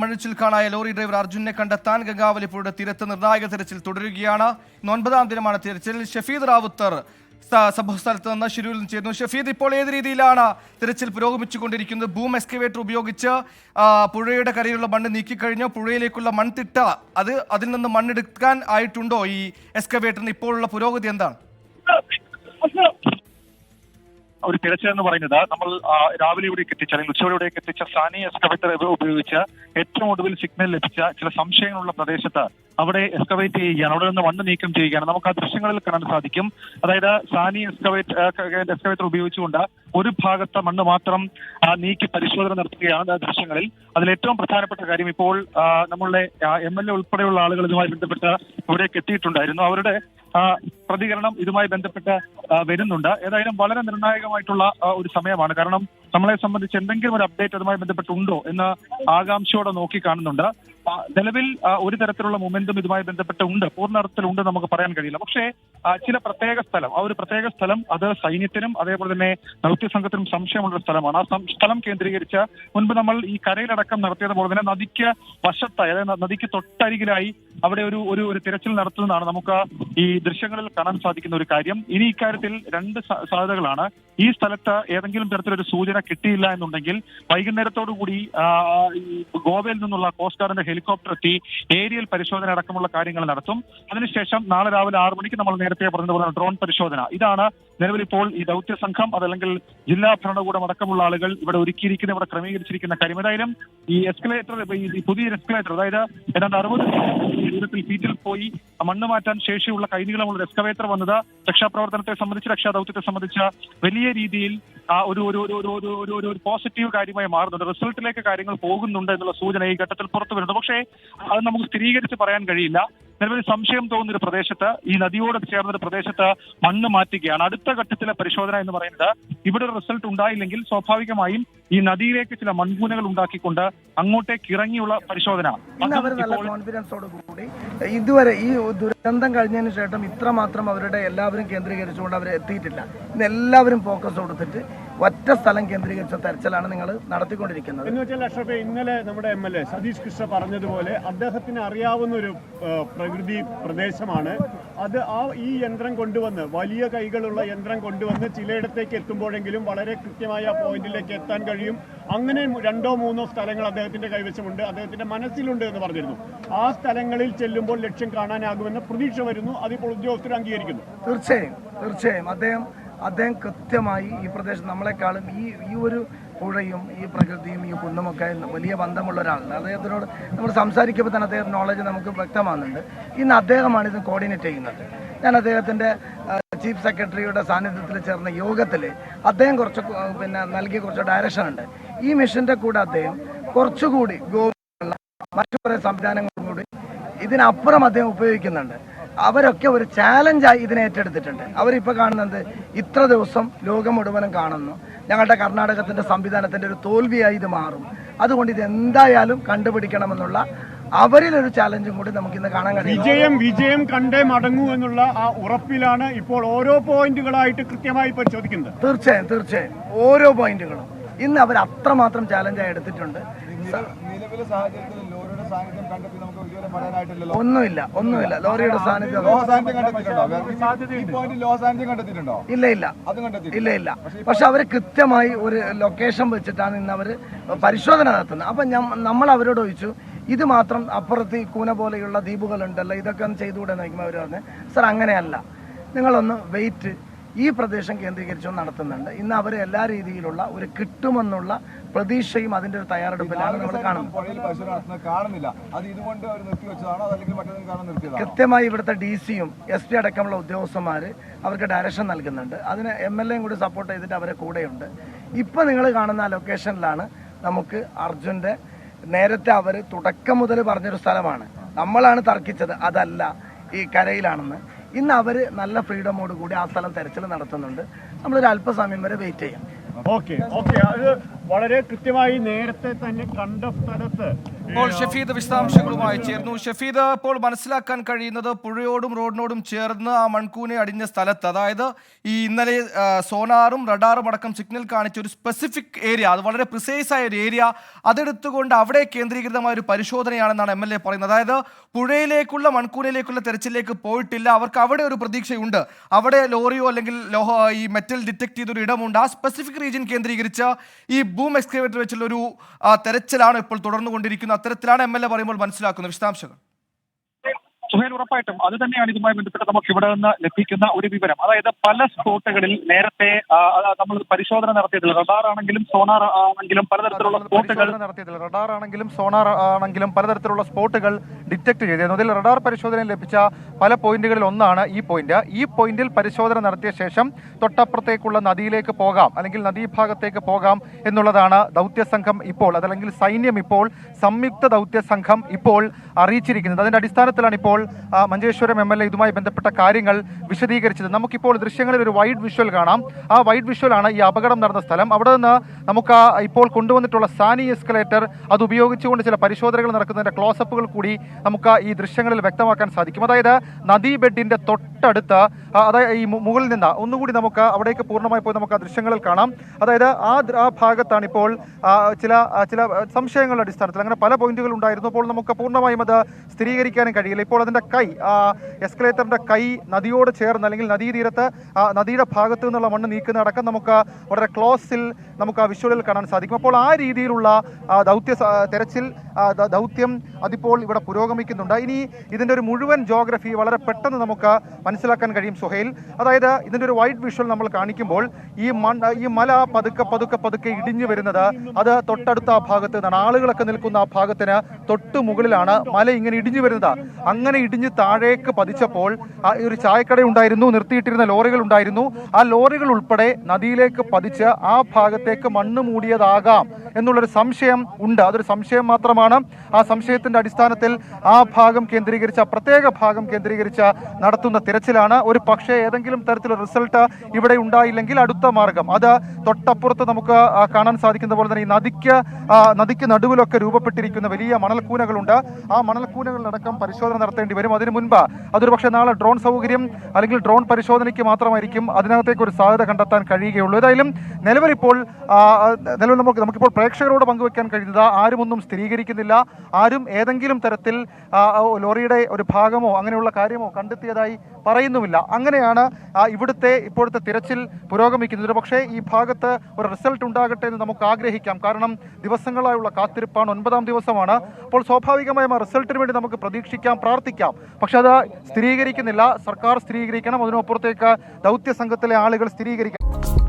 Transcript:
മണ്ണിച്ചിൽ കാണായ lorry driver അർജുനെ കണ്ടെത്താൻ ഗംഗാവലി പുഴയുടെ തീരത്ത് നിർണായക തിരച്ചിൽ തുടരുകയാണ്. ഒൻപതാം ദിനമാണ് തിരച്ചിൽ ഷഫീദ് റാവുത്തർ സംഭവസ്ഥലത്ത് നിന്ന് ഷിരൂരിൽ നിന്ന് ചേരുന്നു. ഷഫീദ് ഇപ്പോൾ ഏത് രീതിയിലാണ് തിരച്ചിൽ പുരോഗമിച്ചുകൊണ്ടിരിക്കുന്നത്? ബൂം എക്സ്കവേറ്റർ ഉപയോഗിച്ച് പുഴയുടെ കരയിലുള്ള മണ്ണ് നീക്കിക്കഴിഞ്ഞോ? പുഴയിലേക്കുള്ള മൺതിട്ട അത് അതിൽ നിന്ന് മണ്ണെടുക്കാൻ ആയിട്ടുണ്ടോ? ഈ എക്സ്കവേറ്ററിന് ഇപ്പോഴുള്ള പുരോഗതി എന്താണ്? ഒരു തിരച്ചിൽ എന്ന് പറയുന്നത് നമ്മൾ രാവിലെ ഇവിടേക്ക് എത്തിച്ച അല്ലെങ്കിൽ ഉച്ചയോടെയൊക്കെ എത്തിച്ച സാനി എക്സ്കവേറ്റർ ഉപയോഗിച്ച് ഏറ്റവും ഒടുവിൽ സിഗ്നൽ ലഭിച്ച ചില സംശയങ്ങളുള്ള പ്രദേശത്ത് അവിടെ എക്സ്കവേറ്റ് ചെയ്യുകയാണ്. അവിടെ നിന്ന് മണ്ണ് നീക്കം ചെയ്യുകയാണ്. നമുക്ക് ആ ദൃശ്യങ്ങളിൽ കാണാൻ സാധിക്കും. അതായത് സാനി എക്സ്കവേറ്റ് എക്സ്കവേറ്റർ ഉപയോഗിച്ചുകൊണ്ട് ഒരു ഭാഗത്തെ മണ്ണ് മാത്രം നീക്കി പരിശോധന നടത്തുകയാണ് ദൃശ്യങ്ങളിൽ. അതിൽ ഏറ്റവും പ്രധാനപ്പെട്ട കാര്യം ഇപ്പോൾ നമ്മളുടെ എം എൽ എ ഉൾപ്പെടെയുള്ള ആളുകൾ ഇതുമായി ബന്ധപ്പെട്ട് ഇവിടേക്ക് എത്തിയിട്ടുണ്ടായിരുന്നു. അവരുടെ പ്രതികരണം ഇതുമായി ബന്ധപ്പെട്ട് വരുന്നുണ്ട്. ഏതായാലും വളരെ നിർണായകമായിട്ടുള്ള ഒരു സമയമാണ്. കാരണം നമ്മളെ സംബന്ധിച്ച് എന്തെങ്കിലും ഒരു അപ്ഡേറ്റ് അതുമായി ബന്ധപ്പെട്ടുണ്ടോ എന്ന് ആകാംക്ഷയോടെ നോക്കി കാണുന്നുണ്ട്. നിലവിൽ ഒരു തരത്തിലുള്ള മൊമെന്റും ഇതുമായി ബന്ധപ്പെട്ട് ഉണ്ട്. പൂർണ നമുക്ക് പറയാൻ കഴിയില്ല. പക്ഷേ ചില പ്രത്യേക സ്ഥലം ആ ഒരു പ്രത്യേക സ്ഥലം അത് സൈന്യത്തിനും അതേപോലെ തന്നെ ദൗത്യസംഘത്തിനും സംശയമുള്ള സ്ഥലമാണ്. ആ സ്ഥലം കേന്ദ്രീകരിച്ച മുൻപ് നമ്മൾ ഈ കരയിലടക്കം നടത്തിയതുപോലെ തന്നെ നദിക്ക് വശത്തായി അതായത് നദിക്ക് തൊട്ടരികിലായി അവിടെ ഒരു ഒരു തിരച്ചിൽ നടത്തുന്നതാണ് നമുക്ക് ഈ ദൃശ്യങ്ങളിൽ കാണാൻ സാധിക്കുന്ന ഒരു കാര്യം ഇനി ഇക്കാര്യത്തിൽ രണ്ട് സാധ്യതകളാണ്. ഈ സ്ഥലത്ത് ഏതെങ്കിലും തരത്തിലൊരു സൂചന കിട്ടിയില്ല എന്നുണ്ടെങ്കിൽ വൈകുന്നേരത്തോടുകൂടി ഗോവയിൽ നിന്നുള്ള കോസ്റ്റ് ഗാർഡിന്റെ ഹെലികോപ്റ്റർ എത്തി ഏരിയൽ പരിശോധന അടക്കമുള്ള കാര്യങ്ങൾ നടത്തും. അതിനുശേഷം നാളെ രാവിലെ ആറു മണിക്ക് നമ്മൾ നേരത്തെ പറഞ്ഞതുപോലെ ഡ്രോൺ പരിശോധന. ഇതാണ് നിലവിൽ ഇപ്പോൾ ഈ ദൗത്യ സംഘം അതല്ലെങ്കിൽ ജില്ലാ ഭരണകൂടം അടക്കമുള്ള ആളുകൾ ഇവിടെ ഒരുക്കിയിരിക്കുന്ന ഇവിടെ ക്രമീകരിച്ചിരിക്കുന്ന കാര്യം. ഏതായാലും ഈ എസ്കലേറ്റർ ഈ പുതിയ എസ്കലേറ്റർ അതായത് ഏതാണ്ട് അറുപത് ദൂരത്തിൽ ഫീറ്റിൽ പോയി മണ്ണ് മാറ്റാൻ ശേഷിയുള്ള നീളമുള്ള കൈനീളമുള്ള എക്സ്കവേറ്റർ വന്നത് രക്ഷാപ്രവർത്തനത്തെ സംബന്ധിച്ച് രക്ഷാദൌത്യത്തെ സംബന്ധിച്ച് വലിയ രീതിയിൽ ഒരു ഒരു ഒരു ഒരു ഒരു ഒരു ഒരു പോസിറ്റീവ് കാര്യമായി മാറുന്നുണ്ട്. റിസൾട്ടിലേക്ക് കാര്യങ്ങൾ പോകുന്നുണ്ട് എന്നുള്ള സൂചന ഈ ഘട്ടത്തിൽ പുറത്തു വരുന്നുണ്ട് പക്ഷേ അത് നമുക്ക് സ്ഥിരീകരിച്ച് പറയാൻ കഴിയില്ല. നിലവിൽ സംശയം തോന്നുന്ന ഒരു പ്രദേശത്ത് ഈ നദിയോട് ചേർന്ന ഒരു പ്രദേശത്ത് മണ്ണ് മാറ്റുകയാണ്. അടുത്ത ഘട്ടത്തിലെ പരിശോധന എന്ന് പറയുന്നത് ഇവിടെ റിസൾട്ട് ഉണ്ടായില്ലെങ്കിൽ സ്വാഭാവികമായും ഈ നദിയിലേക്ക് ചില മൺകൂനകൾ ഉണ്ടാക്കിക്കൊണ്ട് അങ്ങോട്ടേക്ക് ഇറങ്ങിയുള്ള പരിശോധന. ഇന്ന് അവർ അതും നല്ല കോൺഫിഡൻസോട് കൂടി ഇതുവരെ ഈ ദുരന്തം കഴിഞ്ഞതിന് ശേഷം ഇത്രമാത്രം അവരുടെ എല്ലാവരും കേന്ദ്രീകരിച്ചുകൊണ്ട് അവർ എത്തിയിട്ടില്ല. ഇന്ന് എല്ലാവരും ഫോക്കസ് കൊടുത്തിട്ട് ഒറ്റ സ്ഥലം കേന്ദ്രീകരിച്ച തെരച്ചിലാണ് നിങ്ങൾ നടത്തിക്കൊണ്ടിരിക്കുന്നത്. എന്ന് വെച്ചാൽ അഷ്റഫെ ഇന്നലെ നമ്മുടെ M L A Satish Krishna പറഞ്ഞതുപോലെ അദ്ദേഹത്തിന് അറിയാവുന്ന ഒരു പ്രകൃതി പ്രദേശമാണ്. അത് ആ ഈ യന്ത്രം കൊണ്ടുവന്ന് വലിയ കൈകളുള്ള യന്ത്രം കൊണ്ടുവന്ന് ചിലയിടത്തേക്ക് എത്തുമ്പോഴെങ്കിലും വളരെ കൃത്യമായ പോയിന്റിലേക്ക് എത്താൻ കഴിയും. അങ്ങനെ രണ്ടോ മൂന്നോ സ്ഥലങ്ങൾ അദ്ദേഹത്തിന്റെ കൈവശമുണ്ട് അദ്ദേഹത്തിന്റെ മനസ്സിലുണ്ട് എന്ന് പറഞ്ഞിരുന്നു. ആ സ്ഥലങ്ങളിൽ ചെല്ലുമ്പോൾ ലക്ഷ്യം കാണാനാകുമെന്ന പ്രതീക്ഷ വരുന്നു അതിപ്പോൾ ഉദ്യോഗസ്ഥർ അംഗീകരിക്കുന്നു. തീർച്ചയായും തീർച്ചയായും. അദ്ദേഹം അദ്ദേഹം കൃത്യമായി ഈ പ്രദേശം നമ്മളെക്കാളും ഈ ഈ ഒരു പുഴയും ഈ പ്രകൃതിയും ഈ കുന്നുമൊക്കെ വലിയ ബന്ധമുള്ള ഒരാളാണ്. അദ്ദേഹത്തിനോട് നമ്മൾ സംസാരിക്കുമ്പോൾ തന്നെ അദ്ദേഹം നോളജ് നമുക്ക് വ്യക്തമാകുന്നുണ്ട്. ഇന്ന് അദ്ദേഹമാണ് ഇത് കോർഡിനേറ്റ് ചെയ്യുന്നത്. ഞാൻ അദ്ദേഹത്തിന്റെ ചീഫ് സെക്രട്ടറിയുടെ സാന്നിധ്യത്തിൽ ചേർന്ന യോഗത്തിൽ അദ്ദേഹം കുറച്ച് പിന്നെ നൽകിയ കുറച്ച് ഡയറക്ഷൻ ഉണ്ട്. ഈ മിഷന്റെ കൂടെ അദ്ദേഹം കുറച്ചുകൂടി ഗോവ മറ്റു കുറേ സംവിധാനങ്ങളും കൂടി ഇതിനപ്പുറം അദ്ദേഹം ഉപയോഗിക്കുന്നുണ്ട്. അവരൊക്കെ ഒരു ചാലഞ്ചായി ഇതിനെ ഏറ്റെടുത്തിട്ടുണ്ട്. അവരിപ്പോൾ കാണുന്നത് ഇത്ര ദിവസം ലോകം മുഴുവനും കാണുന്നു. ഞങ്ങളുടെ കർണാടകത്തിന്റെ സംവിധാനത്തിന്റെ ഒരു തോൽവിയായി ഇത് മാറും. അതുകൊണ്ട് ഇത് എന്തായാലും കണ്ടുപിടിക്കണമെന്നുള്ള അവരിലൊരു ചാലഞ്ചും കൂടി നമുക്ക് ഇന്ന് കാണാൻ കഴിയും വിജയം വിജയം കണ്ടേ മടങ്ങൂ എന്നുള്ള ആ ഉറപ്പിലാണ് ഇപ്പോൾ ഓരോ പോയിന്റുകളായിട്ട് കൃത്യമായി പരിശോധിക്കുന്നത്. തീർച്ചയായും തീർച്ചയായും. ഓരോ പോയിന്റുകളും. ഇന്ന് അവർ അത്രമാത്രം ചാലഞ്ചായി എടുത്തിട്ടുണ്ട്. നിലവിലെ സാഹചര്യത്തിൽ സാന്നിധ്യം കണ്ടെത്തി നമുക്ക് ഇതുവരെ പറയാനായിട്ടില്ലല്ലോ. ഒന്നുമില്ല ഒന്നുമില്ല. ലോറിയുടെ സാന്നിധ്യം ലോ സാന്നിധ്യം കണ്ടെത്തിയിട്ടുണ്ടോ? ഈ പോയിന്റ് ലോ സാന്നിധ്യം കണ്ടെത്തിയിട്ടുണ്ടോ? ഇല്ല ഇല്ല. അത് കണ്ടെത്തി ഇല്ല ഇല്ല. പക്ഷെ അവർ കൃത്യമായി ഒരു ലൊക്കേഷൻ വെച്ചിട്ടാണ് ഇന്ന് അവർ പരിശോധന നടത്തുന്നത്. അപ്പം നമ്മൾ അവരോട് ചോദിച്ചു ഇത് മാത്രം അപ്പുറത്ത് ഈ കൂന പോലെയുള്ള ദ്വീപുകളുണ്ടല്ലോ? ഇതൊക്കെ ഒന്ന് ചെയ്തുകൂടെ നോക്കുമ്പോൾ അവർ പറഞ്ഞു സർ അങ്ങനെയല്ല. നിങ്ങളൊന്ന് വെയിറ്റ് ഈ പ്രദേശം കേന്ദ്രീകരിച്ചും നടത്തുന്നുണ്ട്. ഇന്ന് അവർ എല്ലാ രീതിയിലുള്ള ഒരു കിട്ടുമെന്നുള്ള പ്രതീക്ഷയും അതിന്റെ ഒരു തയ്യാറെടുപ്പിലാണ് നമ്മൾ കാണുന്നത്. കൃത്യമായി ഇവിടുത്തെ ഡി സിയും എസ് പി അടക്കമുള്ള ഉദ്യോഗസ്ഥന്മാർ അവർക്ക് ഡയറക്ഷൻ നൽകുന്നുണ്ട്. അതിന് എം എൽ എയും കൂടി സപ്പോർട്ട് ചെയ്തിട്ട് അവരെ കൂടെയുണ്ട്. ഇപ്പൊ നിങ്ങൾ കാണുന്ന ലൊക്കേഷനിലാണ് നമുക്ക് അർജുന്റെ നേരത്തെ അവർ തുടക്കം മുതൽ പറഞ്ഞൊരു സ്ഥലമാണ്. നമ്മളാണ് തർക്കിച്ചത്. അതല്ല ഈ കരയിലാണെന്ന്. ഇന്ന് അവർ നല്ല ഫ്രീഡമോട് കൂടി ആ സ്ഥലം തെരച്ചിൽ നടത്തുന്നുണ്ട്. നമ്മളൊരു അല്പസമയം വരെ വെയിറ്റ് ചെയ്യാം. ഓക്കെ ഓക്കെ അത് വളരെ കൃത്യമായി നേരത്തെ തന്നെ കണ്ട സ്ഥലത്ത് ഇപ്പോൾ ഷഫീദ് വിശദാംശങ്ങളുമായി ചേർന്നു. ഷഫീദ് ഇപ്പോൾ മനസ്സിലാക്കാൻ കഴിയുന്നത് പുഴയോടും റോഡിനോടും ചേർന്ന് ആ മൺകൂനെ അടിഞ്ഞ സ്ഥലത്ത് അതായത് ഈ ഇന്നലെ സോനാറും റഡാറും അടക്കം സിഗ്നൽ കാണിച്ച ഒരു സ്പെസിഫിക് ഏരിയ അത് വളരെ പ്രിസൈസ് ആയ ഒരു ഏരിയ അതെടുത്തുകൊണ്ട് അവിടെ കേന്ദ്രീകൃതമായ ഒരു പരിശോധനയാണെന്നാണ് എം എൽ എ പറയുന്നത്. അതായത് പുഴയിലേക്കുള്ള മൺകൂനയിലേക്കുള്ള തെരച്ചിലേക്ക് പോയിട്ടില്ല. അവർക്ക് അവിടെ ഒരു പ്രതീക്ഷയുണ്ട്. അവിടെ ലോറിയോ അല്ലെങ്കിൽ ലോഹ ഈ മെറ്റൽ ഡിറ്റക്ട് ചെയ്തൊരു ഇടമുണ്ട്. ആ സ്പെസിഫിക് റീജിയൻ കേന്ദ്രീകരിച്ച് ഈ ബൂം എക്സ്കേവേറ്റർ വെച്ചുള്ള ഒരു തെരച്ചിലാണ് ഇപ്പോൾ തുടർന്നുകൊണ്ടിരിക്കുന്നത്. അത്തരത്തിലാണ് എം എൽ എ പറയുമ്പോൾ മനസ്സിലാക്കുന്നത് വിശദാംശങ്ങൾ. സുഹേൽ ഉറപ്പായിട്ടും അത് തന്നെയാണ് ഇതുമായി ബന്ധപ്പെട്ട് നമുക്ക് ഇവിടെ നിന്ന് ലഭിക്കുന്ന ഒരു വിവരം. അതായത് പല സ്പോട്ടുകളിൽ നേരത്തെ നമ്മൾ പരിശോധന നടത്തിയിട്ടുള്ള റഡാർ ആണെങ്കിലും സോണാർ ആണെങ്കിലും പലതരത്തിലുള്ള സ്പോട്ടുകൾ നടത്തിയിട്ടുള്ള നടത്തിയതിൽ റഡാർ ആണെങ്കിലും സോണാർ ആണെങ്കിലും പലതരത്തിലുള്ള സ്പോട്ടുകൾ ഡിറ്റക്ട് ചെയ്തിരുന്നു അതിൽ റഡാർ പരിശോധന ലഭിച്ച പല പോയിന്റുകളിൽ ഒന്നാണ് ഈ പോയിന്റ്. ഈ പോയിന്റിൽ പരിശോധന നടത്തിയ ശേഷം തൊട്ടപ്പുറത്തേക്കുള്ള നദിയിലേക്ക് പോകാം അല്ലെങ്കിൽ നദീഭാഗത്തേക്ക് പോകാം എന്നുള്ളതാണ് ദൗത്യ സംഘം ഇപ്പോൾ അതല്ലെങ്കിൽ സൈന്യം ഇപ്പോൾ സംയുക്ത ദൗത്യ സംഘം ഇപ്പോൾ അറിയിച്ചിരിക്കുന്നത്. അതിന്റെ അടിസ്ഥാനത്തിലാണ് ഇപ്പോൾ മഞ്ചേശ്വരം എം എൽ എ ഇതുമായി ബന്ധപ്പെട്ട കാര്യങ്ങൾ വിശദീകരിച്ചത്. നമുക്കിപ്പോൾ ദൃശ്യങ്ങളിൽ ഒരു വൈഡ് വിഷ്വൽ കാണാം. ആ വൈഡ് വിഷ്വൽ ആണ് ഈ അപകടം നടന്ന സ്ഥലം. അവിടെ നിന്ന് നമുക്ക് ഇപ്പോൾ കൊണ്ടുവന്നിട്ടുള്ള സാനി എസ്കലേറ്റർ അത് ഉപയോഗിച്ചുകൊണ്ട് ചില പരിശോധനകൾ നടക്കുന്നതിന്റെ ക്ലോസപ്പുകൾ കൂടി നമുക്ക് ഈ ദൃശ്യങ്ങളിൽ വ്യക്തമാക്കാൻ സാധിക്കും. അതായത് നദീ ബെഡിന്റെ തൊട്ടടുത്ത് അതായത് ഈ മുകളിൽ നിന്ന് ഒന്നുകൂടി നമുക്ക് അവിടേക്ക് പൂർണമായി പോയി നമുക്ക് ആ ദൃശ്യങ്ങളിൽ കാണാം. അതായത് ആ ആ ഭാഗത്താണ് ഇപ്പോൾ ചില ചില സംശയങ്ങളുടെ അടിസ്ഥാനത്തിൽ അങ്ങനെ പല പോയിന്റുകൾ ഉണ്ടായിരുന്നു. അപ്പോൾ നമുക്ക് പൂർണമായും അത് സ്ഥിരീകരിക്കാനും കഴിയില്ല. ഇപ്പോൾ അതിന്റെ കൈ എസ്കലേറ്ററിന്റെ കൈ നദിയോട് ചേർന്ന് അല്ലെങ്കിൽ നദീതീരത്ത് നദിയുടെ ഭാഗത്തു നിന്നുള്ള മണ്ണ് നീക്കുന്ന അടക്കം നമുക്ക് വളരെ ക്ലോസിൽ നമുക്ക് ആ വിഷ്വലിൽ കാണാൻ സാധിക്കും. അപ്പോൾ ആ രീതിയിലുള്ള ദൗത്യ തെരച്ചിൽ ദൗത്യം അതിപ്പോൾ ഇവിടെ പുരോഗമിക്കുന്നുണ്ട്. ഇനി ഇതിന്റെ ഒരു മുഴുവൻ ജോഗ്രഫി വളരെ പെട്ടെന്ന് നമുക്ക് മനസ്സിലാക്കാൻ കഴിയും സുഹൈൽ. അതായത് ഇതിന്റെ ഒരു വൈഡ് വിഷ്വൽ നമ്മൾ കാണിക്കുമ്പോൾ ഈ മണ് ഈ മല പതുക്കെ പതുക്കെ പതുക്കെ ഇടിഞ്ഞു വരുന്നത് അത് തൊട്ടടുത്ത ആ ഭാഗത്ത് നിന്നാണ്. ആളുകളൊക്കെ നിൽക്കുന്ന ആ ഭാഗത്തിന് തൊട്ട് മുകളിലാണ് മല ഇങ്ങനെ ഇടിഞ്ഞു വരുന്നത്. അങ്ങനെ ഇടിഞ്ഞ് താഴേക്ക് പതിച്ചപ്പോൾ ഒരു ചായക്കട ഉണ്ടായിരുന്നു നിർത്തിയിട്ടിരുന്ന ലോറികൾ ഉണ്ടായിരുന്നു. ആ ലോറികൾ ഉൾപ്പെടെ നദിയിലേക്ക് പതിച്ച് ആ ഭാഗത്തേക്ക് മണ്ണ് മൂടിയതാകാം എന്നുള്ളൊരു സംശയം ഉണ്ട്. അതൊരു സംശയം മാത്രമാണ്. ആ സംശയത്തിന്റെ അടിസ്ഥാനത്തിൽ ആ ഭാഗം കേന്ദ്രീകരിച്ച പ്രത്യേക ഭാഗം കേന്ദ്രീകരിച്ച നടത്തുന്ന തിരച്ചിലാണ്. ഒരു പക്ഷേ ഏതെങ്കിലും തരത്തിലുള്ള റിസൾട്ട് ഇവിടെ ഉണ്ടായില്ലെങ്കിൽ അടുത്ത മാർഗം. അത് തൊട്ടപ്പുറത്ത് നമുക്ക് കാണാൻ സാധിക്കുന്ന പോലെ തന്നെ ഈ നദിക്ക് നദിക്ക് നടുവിലൊക്കെ രൂപപ്പെട്ടിരിക്കുന്ന വലിയ മണൽക്കൂനകളുണ്ട്. ആ മണൽക്കൂനകളിലടക്കം പരിശോധന നടത്തേണ്ടി വരും. അതിനു മുൻപ് അതൊരു പക്ഷേ നാളെ ഡ്രോൺ സൗകര്യം അല്ലെങ്കിൽ ഡ്രോൺ പരിശോധനയ്ക്ക് മാത്രമായിരിക്കും അതിനകത്തേക്ക് ഒരു സാധ്യത കണ്ടെത്താൻ കഴിയുകയുള്ളൂ. ഏതായാലും ആ, നിലവിൽ നമുക്ക് നമുക്കിപ്പോൾ പ്രേക്ഷകരോട് പങ്കുവെക്കാൻ കഴിയുന്നത് ആരുമൊന്നും സ്ഥിരീകരിക്കുന്നില്ല. ആരും ഏതെങ്കിലും തരത്തിൽ ലോറിയുടെ ഒരു ഭാഗമോ അങ്ങനെയുള്ള കാര്യമോ കണ്ടെത്തിയതായി പറയുന്നുമില്ല. അങ്ങനെയാണ് ഇവിടുത്തെ ഇപ്പോഴത്തെ തിരച്ചിൽ പുരോഗമിക്കുന്നത്. പക്ഷേ ഈ ഭാഗത്ത് ഒരു റിസൾട്ട് ഉണ്ടാകട്ടെ എന്ന് നമുക്ക് ആഗ്രഹിക്കാം. കാരണം ദിവസങ്ങളായുള്ള കാത്തിരിപ്പാണ്. ഒൻപതാം ദിവസമാണ്. അപ്പോൾ സ്വാഭാവികമായും ആ റിസൾട്ടിന് വേണ്ടി നമുക്ക് പ്രതീക്ഷിക്കാം പ്രാർത്ഥിക്കാം. പക്ഷെ അത് സ്ഥിരീകരിക്കുന്നില്ല. സർക്കാർ സ്ഥിരീകരിക്കണം. അതിനപ്പുറത്തേക്ക് ദൗത്യ സംഘത്തിലെ ആളുകൾ സ്ഥിരീകരിക്കണം